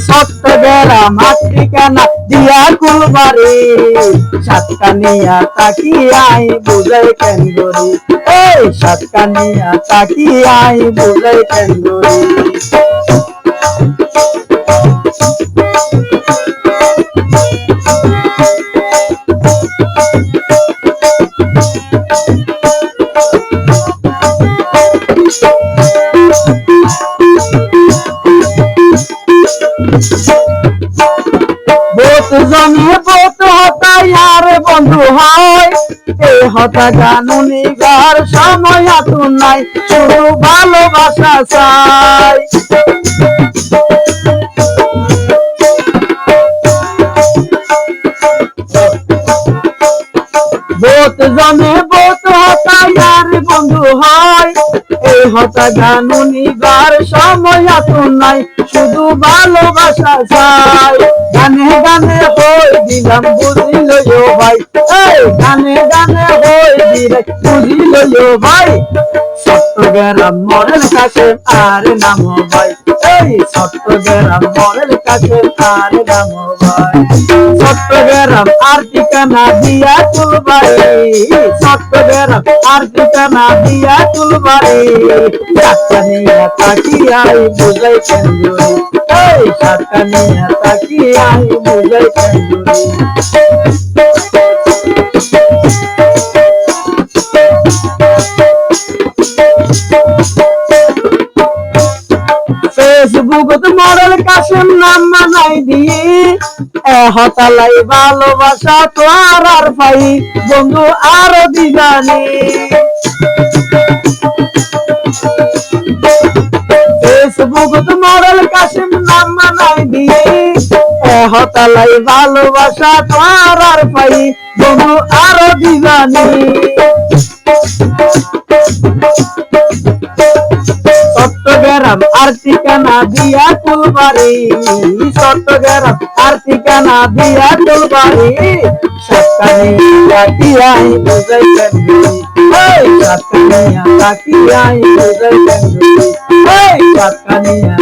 সত্যগ্রাম ঠিকানা দিয়া কুলবাড়ি সাতকানিয়া তাকিয়াই বুঝাই কেন গরি এই সাতকানিয়া তাকিয়াই বুঝাই কেন বন্ধু হয়। হতা জানুনি গার সময় নাই, শুধু ভালোবাসা চাই। বোত জমে বোত বন্ধু হয়। হতা জানু নিবার সময় আতু নাই, শুধু ভালোবাসা চাই। গানে গানে হই দিলাম বুঝিল ভাই। গানে গানে হই দিলে বুঝিল ভাই। সত্যগ্রাম মরের কাছে আর নাম ভাই। এই সত্যগ্রাম কাছে আর নাম ভাই সত্যগ্রাম আর ঠিকানা দিয়া তুলবাড়ি সত্যগ্রাম আর ঠিকানা দিয়া তুলবাড়ি সাতকানিয়া তাকিয়াই বুঝাই কেন্দ্রি। এই সাতকানিয়া তাকিয়াই বুঝাই কেন্দ্রি। ফেসবুকত মডেল কাশেম নাম মানাই দিয়ে। এ হতালাই ভালোবাসা তো আর আর পাই, বন্ধু আরও দিগানি ফেসবুকত মডেল কাশেম নাম মানাই দিয়ে। এ হতালাই ভালোবাসা তো আর আর পাই, বন্ধু আরও দিগানি চট্টগ্রাম আর ঠিকানা দিয়া কুলবাড়ি চট্টগ্রাম। আর ঠিকানা দিয়া কুলবাড়ি সাতকানিয়া তাকিয়াই বুঝাই কেন্দ্রি এই সাতকানিয়া তাকিয়াই বুঝাই কেন্দ্রি এই সাতকানিয়া